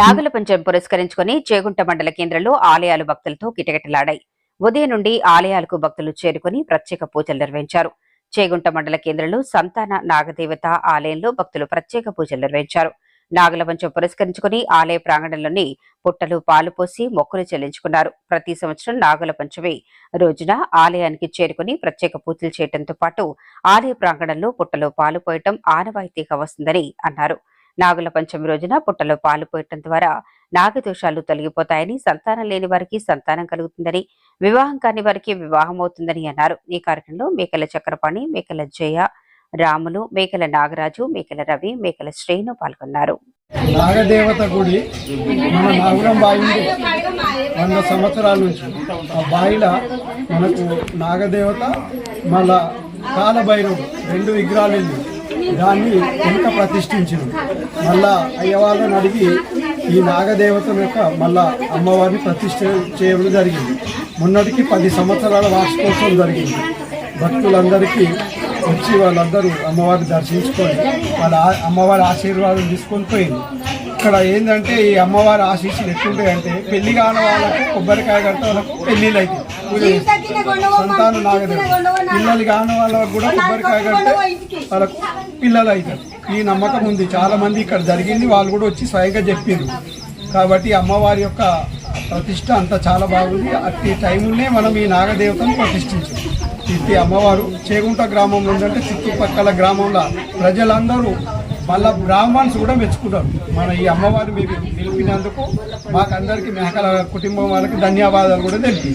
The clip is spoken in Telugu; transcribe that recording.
నాగుల పంచం పురస్కరించుకుని చేగుంట మండల కేంద్రంలో ఆలయాలు భక్తులతో కిటకిటలాడాయి. ఉదయం నుండి ఆలయాలకు భక్తులు చేరుకుని ప్రత్యేక పూజలు నిర్వహించారు. చేగుంట మండల కేంద్రంలో సంతాన నాగదేవత ఆలయంలో భక్తులు ప్రత్యేక పూజలు నిర్వహించారు. నాగుల పంచం పురస్కరించుకుని ఆలయ ప్రాంగణంలోని పుట్టలు పాలు పోసి మొక్కులు చెల్లించుకున్నారు. ప్రతి సంవత్సరం నాగుల పంచమి రోజున ఆలయానికి చేరుకుని ప్రత్యేక పూజలు చేయడంతో పాటు ఆలయ ప్రాంగణంలో పుట్టలో పాలు పోయటం ఆనవాయితీగా వస్తుందని అన్నారు. నాగుల పంచమి రోజున పుట్టలో పాలు పోయటం ద్వారా నాగదోషాలు తొలగిపోతాయని సంతానం లేని వారికి సంతానం కలుగుతుందని వివాహం కాని వారికి వివాహం అవుతుందని అన్నారు. ఈ కార్యక్రమంలో మేకల చక్రపాణి మేకల జయ రాములు మేకల నాగరాజు మేకల రవి మేకల శ్రేణు పాల్గొన్నారు. నాగదేవత గుడి మన నాగురం బావి వంద సంవత్సరాల నుంచి ఆ బావిల మనకు నాగదేవత మళ్ళా కాలభైరవుడు రెండు విగ్రహాలు దాన్ని వెనుక ప్రతిష్ఠించింది. మళ్ళా అయ్యవాళ్ళని అడిగి ఈ నాగదేవత యొక్క మళ్ళా అమ్మవారిని ప్రతిష్ఠ చేయడం జరిగింది. మొన్నటికి పది సంవత్సరాల వార్షికోత్సవం జరిగింది. భక్తులందరికీ వచ్చి వాళ్ళందరూ అమ్మవారిని దర్శించుకొని వాళ్ళ అమ్మవారి ఆశీర్వాదం తీసుకొని పోయింది. ఇక్కడ ఏంటంటే ఈ అమ్మవారి ఆశీస్సులు ఎట్లుంటాయంటే పెళ్ళి కాని వాళ్ళకు కొబ్బరికాయ కడితే వాళ్ళకు పూజ చేస్తారు. సంతానం నాగదేవి పిల్లలు కాని వాళ్ళకు కూడా కొబ్బరికాయ కడితే వాళ్ళకు పిల్లలు అవుతారు. ఈ నమ్మకం ఉంది. చాలామంది ఇక్కడ జరిగింది. వాళ్ళు కూడా వచ్చి స్వయంగా చెప్పారు కాబట్టి అమ్మవారి యొక్క ప్రతిష్ట అంతా చాలా బాగుంది. అట్టి టైంలోనే మనం ఈ నాగదేవతను ప్రతిష్ఠించాం. ఇది అమ్మవారు చేగుంట గ్రామంలో ఉందంటే చుట్టుపక్కల గ్రామంలో ప్రజలందరూ మళ్ళా బ్రాహ్మణ్స్ కూడా మెచ్చుకుంటారు మన ఈ అమ్మవారిని మీరు నిలిపినందుకు మాకందరికీ మేకల కుటుంబం వాళ్ళకి ధన్యవాదాలు కూడా తెలిపి